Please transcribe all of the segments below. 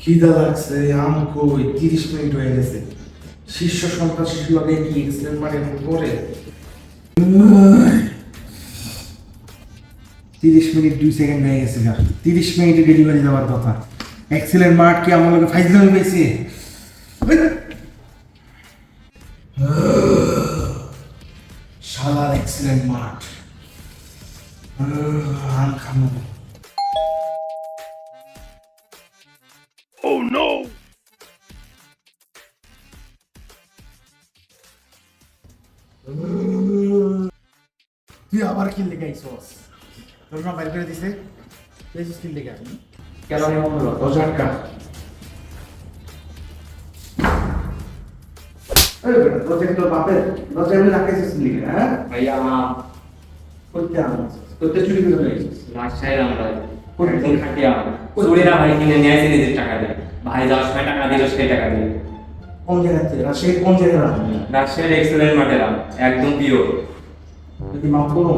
খিদা লাগছে, আম কই? তিরিশ মিনিট হয়ে গেছে। শীর্ষ সন্ত্রাসীর লগে কি এক্সিডেন্ট মারে করে? তিরিশ মিনিট, দুই সেকেন্ড হয়ে গেছে গা তিরিশ মিনিটে ডেলিভারি দেওয়ার কথা। এক্সেলেন্ট মার্ট কি আমার লোকে ফাইজলামি পেয়েছে শালার এক্সেলেন্ট মার্ট আম খামো তুই আবার কিল লেগে আইসস। তোর মা বাইর করে দিছে। তুই কিল লেগে আসবি কেন এমন হলো কি হ্যাঁ? আম চুরিরা ভাই কিনে নিয়ে আসে টাকা দিয়ে। ভাই যাওয়ার সময় টাকা দিল সেই টাকা দিয়ে কোন জায়গা থেকে? রাজশাহী কোন রাখবি রাজশাহীর এক্সেলেন্ট মাঠের আম। একদম পিওর যদি মাফ করো।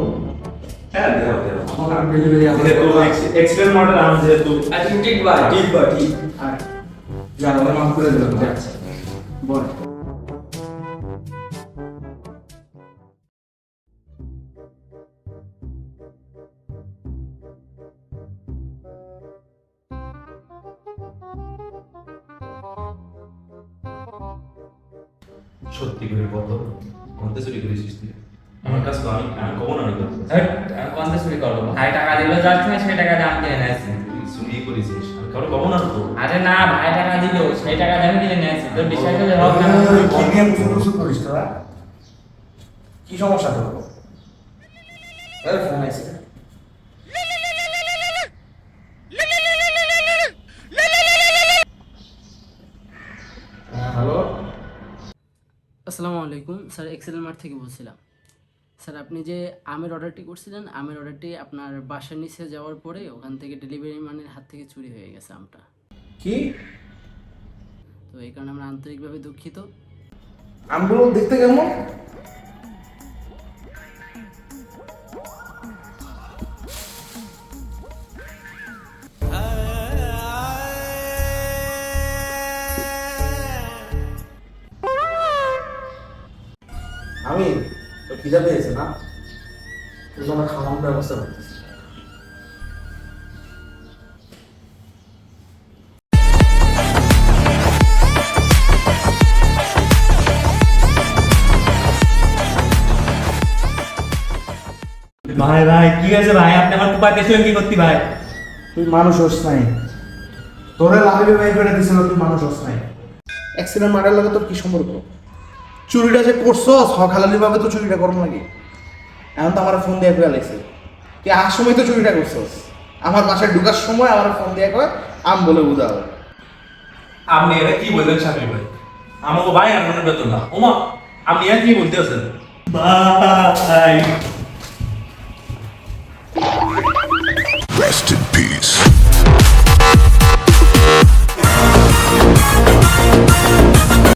হ্যাঁ আমার আর যেহেতু এক্সিডেন্ট মডেল আম যেহেতু আচ্ছা ঠিক ভাই ঠিক বা ঠিক। আর যা ওরা মাফ করে দিলাম বল। সত্যি করে কত কোনতে চুরি করেছিস তুই? আমার কাছে আমি আমি কখন আমি কোনটা চুরি করব? ভাই টাকা দিল যাওয়ার সময় সেই টাকা দিয়ে আম কিনে নিয়ে চুরি করেছিস আমি কখন আনব আরে না ভাই টাকা দিল সেই টাকা দিয়ে আমি কিনে নিয়ে তোর বিশ্বাস হলে হবে না। কি নিয়ে মুসুর মুসুর করিস তোরা? কি সমস্যা তোর? আরে ফোন আইছে। হ্যালো আসসালামু আলাইকুম। স্যার এক্সেল মার্ট থেকে বলছিলাম। স্যার আপনি যে আমের অর্ডারটি করছিলেন আমের অর্ডারটি আপনার বাসার নিচে যাওয়ার পরে ওখান থেকে ডেলিভারি ম্যানের হাত থেকে চুরি হয়ে গেছে আমটা। কি? তো এই কারণে আমরা আন্তরিকভাবে দুঃখিত। আমগুলো দেখতে কেমন? আমি খিদা পেয়েছে না? তোর জন্য খাওয়ানোর ব্যবস্থা করতেছি। ভাই ভাই কি আছে ভাই? আপনি আমার টুপা পেছনে কি করতে ভাই? তুই মানুষ হস নাই। তোরে লাভে বাই করে দিছিল তুই মানুষ হস নাই। অ্যাক্সিডেন্ট মারার লাগে তোর কি সম্পর্ক? চুরিটা যে করছ সখালালি ভাবে তো চুরিটা করো নাকি? এখন তো আমার ফোন দিয়ে কয়ে লাগছে কি আর সময় তো চুরিটা করছ? আমার বাসায় ঢুকার সময় আমার ফোন দিয়ে কয় আম বলে বুঝা হবে আপনি এটা কি বললেন স্বামী ভাই? আমাকে ভাই আর মনে বেতন না। ওমা আপনি আর কি বলতে আছেন? ভাই Rested